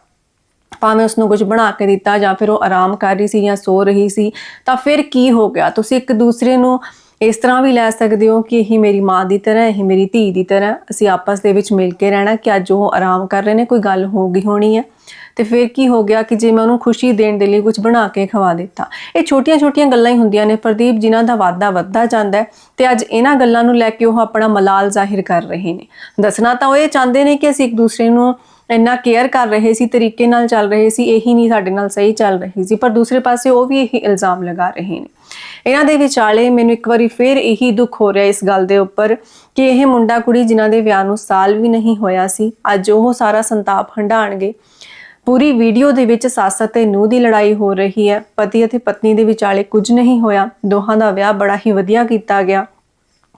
ਭਾਵੇਂ ਉਸ ਨੂੰ ਕੁਝ ਬਣਾ ਕੇ ਦਿੱਤਾ ਜਾਂ ਫਿਰ ਉਹ ਆਰਾਮ ਕਰ ਰਹੀ ਸੀ ਜਾਂ ਸੋ ਰਹੀ ਸੀ ਤਾਂ ਫਿਰ ਕੀ ਹੋ ਗਿਆ? ਤੁਸੀਂ ਇੱਕ ਦੂਸਰੇ ਨੂੰ ਇਸ ਤਰ੍ਹਾਂ ਵੀ ਲੈ ਸਕਦੇ ਹੋ ਕਿ ਇਹ ਮੇਰੀ ਮਾਂ ਦੀ ਤਰ੍ਹਾਂ ਇਹ ਮੇਰੀ ਧੀ ਦੀ ਤਰ੍ਹਾਂ ਅਸੀਂ ਆਪਸ ਦੇ ਵਿੱਚ ਮਿਲ ਕੇ ਰਹਿਣਾ ਕਿ ਅੱਜ ਉਹ ਆਰਾਮ ਕਰ ਰਹੇ ਨੇ, ਕੋਈ ਗੱਲ ਹੋ ਗਈ ਹੋਣੀ ਹੈ। ਤੇ ਫਿਰ ਕੀ ਹੋ ਗਿਆ ਕਿ ਜੇ ਮੈਂ ਉਹਨੂੰ ਖੁਸ਼ੀ ਦੇਣ ਦੇ ਲਈ ਕੁਝ ਬਣਾ ਕੇ ਖਵਾ ਦਿੱਤਾ। ਇਹ ਛੋਟੀਆਂ-ਛੋਟੀਆਂ ਗੱਲਾਂ ਹੀ ਹੁੰਦੀਆਂ ਨੇ, ਪ੍ਰਦੀਪ, ਜਿਨ੍ਹਾਂ ਦਾ ਵਾਧਾ ਵੱਧਦਾ ਜਾਂਦਾ ਹੈ। ਤੇ ਅੱਜ ਇਹਨਾਂ ਗੱਲਾਂ ਨੂੰ ਲੈ ਕੇ ਉਹ ਆਪਣਾ ਮਲਾਲ ਜ਼ਾਹਿਰ ਕਰ ਰਹੇ ਨੇ। ਦੱਸਣਾ ਤਾਂ ਉਹ ਇਹ ਚਾਹੁੰਦੇ ਨੇ ਕਿ ਅਸੀਂ ਇੱਕ ਦੂਸਰੇ ਨੂੰ ਇੰਨਾ ਕੇਅਰ ਕਰ ਰਹੇ ਸੀ, ਤਰੀਕੇ ਨਾਲ ਚੱਲ ਰਹੇ ਸੀ, ਇਹੀ ਨਹੀਂ ਸਾਡੇ ਨਾਲ ਸਹੀ ਚੱਲ ਰਹੀ ਸੀ, ਪਰ ਦੂਸਰੇ ਪਾਸੇ ਉਹ ਵੀ ਇਹੀ ਇਲਜ਼ਾਮ ਲਗਾ ਰਹੇ ਨੇ। ਇਹਨਾਂ ਦੇ ਵਿਚਾਲੇ ਮੈਨੂੰ ਇੱਕ ਵਾਰੀ ਫੇਰ ਇਹੀ ਦੁੱਖ ਹੋ ਰਿਹਾ ਇਸ ਗੱਲ ਦੇ ਉੱਪਰ ਕਿ ਇਹ ਮੁੰਡਾ ਕੁੜੀ ਜਿਨ੍ਹਾਂ ਦੇ ਵਿਆਹ ਨੂੰ ਸਾਲ ਵੀ ਨਹੀਂ ਹੋਇਆ ਸੀ, ਅੱਜ ਉਹ ਸਾਰਾ ਸੰਤਾਪ ਹੰਡਾਣਗੇ ਪੂਰੀ ਵੀਡੀਓ ਦੇ ਵਿੱਚ ਸੱਸ ਅਤੇ ਨੂੰਹ ਦੀ ਲੜਾਈ ਹੋ ਰਹੀ ਹੈ, ਪਤੀ ਅਤੇ ਪਤਨੀ ਦੇ ਵਿਚਾਲੇ ਕੁਝ ਨਹੀਂ ਹੋਇਆ, ਦੋਹਾਂ ਦਾ ਵਿਆਹ ਬੜਾ ਹੀ ਵਧੀਆ ਕੀਤਾ ਗਿਆ।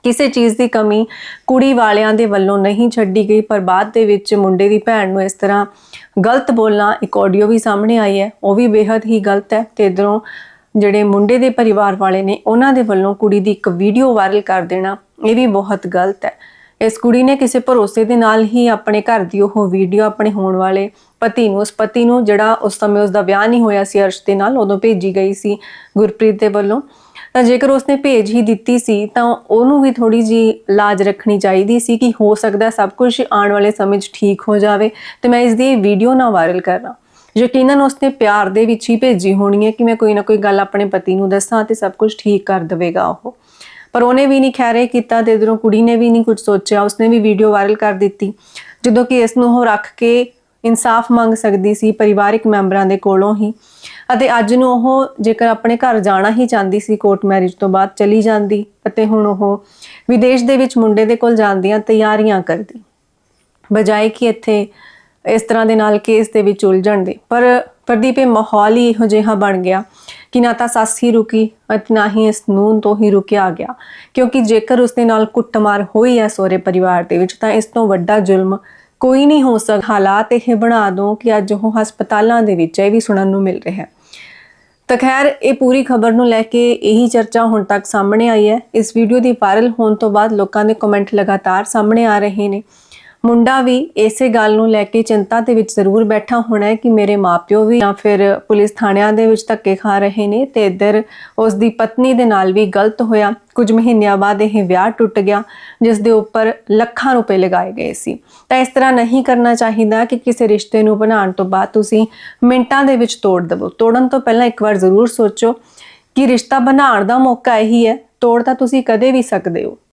ਕਿਸੇ ਚੀਜ਼ ਦੀ ਕਮੀ ਕੁੜੀ ਵਾਲਿਆਂ ਦੇ ਵੱਲੋਂ ਨਹੀਂ ਛੱਡੀ ਗਈ, ਪਰ ਬਾਅਦ ਦੇ ਵਿੱਚ ਮੁੰਡੇ ਦੀ ਭੈਣ ਨੂੰ ਇਸ ਤਰ੍ਹਾਂ ਗਲਤ ਬੋਲਣਾ ਇੱਕ ਆਡੀਓ ਵੀ ਸਾਹਮਣੇ ਆਈ ਹੈ, ਉਹ ਵੀ ਬੇहद ਹੀ ਗਲਤ ਹੈ ਤੇ ਇਧਰੋਂ ਜਿਹੜੇ ਮੁੰਡੇ ਦੇ ਪਰਿਵਾਰ ਵਾਲੇ ਨੇ ਉਹਨਾਂ ਦੇ ਵੱਲੋਂ ਕੁੜੀ ਦੀ ਇੱਕ ਵੀਡੀਓ ਵਾਇਰਲ ਕਰ ਦੇਣਾ, ਇਹ ਵੀ ਬਹੁਤ ਗਲਤ ਹੈ। ਇਸ ਕੁੜੀ ਨੇ ਕਿਸੇ ਭਰੋਸੇ ਦੇ ਨਾਲ ਹੀ ਆਪਣੇ ਘਰ ਦੀ ਉਹ ਵੀਡੀਓ ਆਪਣੇ ਹੋਣ ਵਾਲੇ ਪਤੀ ਨੂੰ, ਉਸ ਪਤੀ ਨੂੰ ਜਿਹੜਾ ਉਸ ਸਮੇਂ ਉਸ ਦਾ ਵਿਆਹ ਨਹੀਂ ਹੋਇਆ ਸੀ, ਅਰਸ਼ ਦੇ ਨਾਲ ਉਦੋਂ ਭੇਜੀ ਗਈ ਸੀ ਗੁਰਪ੍ਰੀਤ ਦੇ ਵੱਲੋਂ। ਤਾਂ ਜੇਕਰ ਉਸਨੇ ਭੇਜ ਹੀ ਦਿੱਤੀ ਸੀ, ਤਾਂ ਉਹਨੂੰ ਵੀ ਥੋੜੀ ਜੀ ਲਾਜ ਰੱਖਣੀ ਚਾਹੀਦੀ ਸੀ ਕਿ ਹੋ ਸਕਦਾ ਸਭ ਕੁਝ ਆਉਣ ਵਾਲੇ ਸਮੇਂ 'ਚ ਠੀਕ ਹੋ ਜਾਵੇ। ਤੇ ਮੈਂ ਇਸ ਦੀ ਵੀਡੀਓ ਨਾ ਵਾਇਰਲ ਕਰਾਂ। ਯਕੀਨਨ ਉਸਨੇ ਪਿਆਰ ਦੇ ਵਿੱਚ ਹੀ ਭੇਜੀ ਹੋਣੀ ਹੈ ਕਿ ਮੈਂ ਕੋਈ ਨਾ ਕੋਈ ਗੱਲ ਆਪਣੇ ਪਤੀ ਨੂੰ ਦੱਸਾਂ ਤੇ ਸਭ ਕੁਝ ਠੀਕ ਕਰ ਦੇਵੇਗਾ ਉਹ। ਪਰ ਉਹਨੇ ਵੀ ਨਹੀਂ ਖੈਰੇ ਕੀਤਾ ਤੇ ਇਧਰੋਂ ਕੁੜੀ ਨੇ ਵੀ ਨਹੀਂ ਕੁਝ ਸੋਚਿਆ, ਉਸਨੇ ਵੀ ਵੀਡੀਓ ਵਾਇਰਲ ਕਰ ਦਿੱਤੀ। ਜਦੋਂ ਕਿ ਇਸ ਨੂੰ ਉਹ ਰੱਖ ਕੇ ਇਨਸਾਫ ਮੰਗ ਸਕਦੀ ਸੀ ਪਰਿਵਾਰਿਕ ਮੈਂਬਰਾਂ ਦੇ ਕੋਲੋਂ ਹੀ। ਅਤੇ ਅੱਜ ਨੂੰ ਉਹ ਜੇਕਰ ਆਪਣੇ ਘਰ ਜਾਣਾ ਹੀ ਚਾਹੁੰਦੀ ਸੀ ਕੋਰਟ ਮੈਰਿਜ ਤੋਂ ਬਾਅਦ ਚਲੀ ਜਾਂਦੀ ਅਤੇ ਹੁਣ ਉਹ ਵਿਦੇਸ਼ ਦੇ ਵਿੱਚ ਮੁੰਡੇ ਦੇ ਕੋਲ ਜਾਣ ਦੀਆਂ ਤਿਆਰੀਆਂ ਕਰਦੀ। ਬਜਾਏ ਕਿ ਇੱਥੇ ਇਸ ਤਰ੍ਹਾਂ ਦੇ ਨਾਲ ਕੇਸ ਦੇ ਵਿੱਚ ਉਲਝਣ ਦੇ ਪਰ ਪ੍ਰਦੀਪ, ਇਹ ਮਾਹੌਲ ਹੀ ਇਹੋ ਜਿਹਾ ਬਣ ਗਿਆ ਕਿ ਨਾ ਤਾਂ ਸੱਸ ਹੀ ਰੁਕੀ ਅਤੇ ਨਾ ਹੀ ਇਸ ਨੂਨ ਤੋਂ ਹੀ ਰੁਕਿਆ ਗਿਆ। ਕਿਉਂਕਿ ਜੇਕਰ ਉਸਦੇ ਨਾਲ ਕੁੱਟਮਾਰ ਹੋਈ ਹੈ ਸਹੁਰੇ ਪਰਿਵਾਰ ਦੇ ਵਿੱਚ, ਤਾਂ ਇਸ ਤੋਂ ਵੱਡਾ ਜ਼ੁਲਮ ਕੋਈ ਨਹੀਂ ਹੋ ਸਕਦਾ। ਹਾਲਾਤ ਇਹ ਬਣਾ ਦੋ ਕਿ ਅੱਜ ਉਹ ਹਸਪਤਾਲਾਂ ਦੇ ਵਿੱਚ, ਇਹ ਵੀ ਸੁਣਨ ਨੂੰ ਮਿਲ ਰਿਹਾ। ਹੈ ਤਾਂ ਖੈਰ, ਇਹ ਪੂਰੀ ਖਬਰ ਨੂੰ ਲੈ ਕੇ ਇਹੀ ਚਰਚਾ ਹੁਣ ਤੱਕ ਸਾਹਮਣੇ ਆਈ ਹੈ। ਇਸ ਵੀਡੀਓ ਦੀ ਵਾਇਰਲ ਹੋਣ ਤੋਂ ਬਾਅਦ ਲੋਕਾਂ ਦੇ ਕਮੈਂਟ ਲਗਾਤਾਰ ਸਾਹਮਣੇ ਆ ਰਹੇ ਨੇ। ਮੁੰਡਾ ਵੀ ਇਸੇ ਗੱਲ ਨੂੰ ਲੈ ਕੇ ਚਿੰਤਾ ਦੇ ਵਿੱਚ ਜ਼ਰੂਰ ਬੈਠਾ ਹੋਣਾ ਹੈ ਕਿ ਮੇਰੇ ਮਾਪਿਓ ਵੀ ਜਾਂ ਫਿਰ ਪੁਲਿਸ ਥਾਣਿਆਂ ਦੇ ਵਿੱਚ ਧੱਕੇ ਖਾ ਰਹੇ ਨੇ ਤੇ ਇੱਧਰ ਉਸ ਦੀ ਪਤਨੀ ਦੇ ਨਾਲ ਵੀ ਗਲਤ ਹੋਇਆ। ਕੁਝ ਮਹੀਨਿਆਂ ਬਾਅਦ ਇਹ ਵਿਆਹ ਟੁੱਟ ਗਿਆ, ਜਿਸ ਦੇ ਉੱਪਰ ਲੱਖਾਂ ਰੁਪਏ ਲਗਾਏ ਗਏ ਸੀ। ਤਾਂ ਇਸ ਤਰ੍ਹਾਂ ਨਹੀਂ ਕਰਨਾ ਚਾਹੀਦਾ ਕਿ ਕਿਸੇ ਰਿਸ਼ਤੇ ਨੂੰ ਬਣਾਉਣ ਤੋਂ ਬਾਅਦ ਤੁਸੀਂ ਮਿੰਟਾਂ ਦੇ ਵਿੱਚ ਤੋੜ ਦਵੋ। ਤੋੜਨ ਤੋਂ ਪਹਿਲਾਂ ਇੱਕ ਵਾਰ ਜ਼ਰੂਰ ਸੋਚੋ ਕਿ ਰਿਸ਼ਤਾ ਬਣਾਉਣ ਦਾ ਮੌਕਾ ਇਹੀ ਹੈ। ਤੋੜ ਤਾਂ ਤੁਸੀਂ ਕਦੇ ਵੀ ਸਕਦੇ ਹੋ।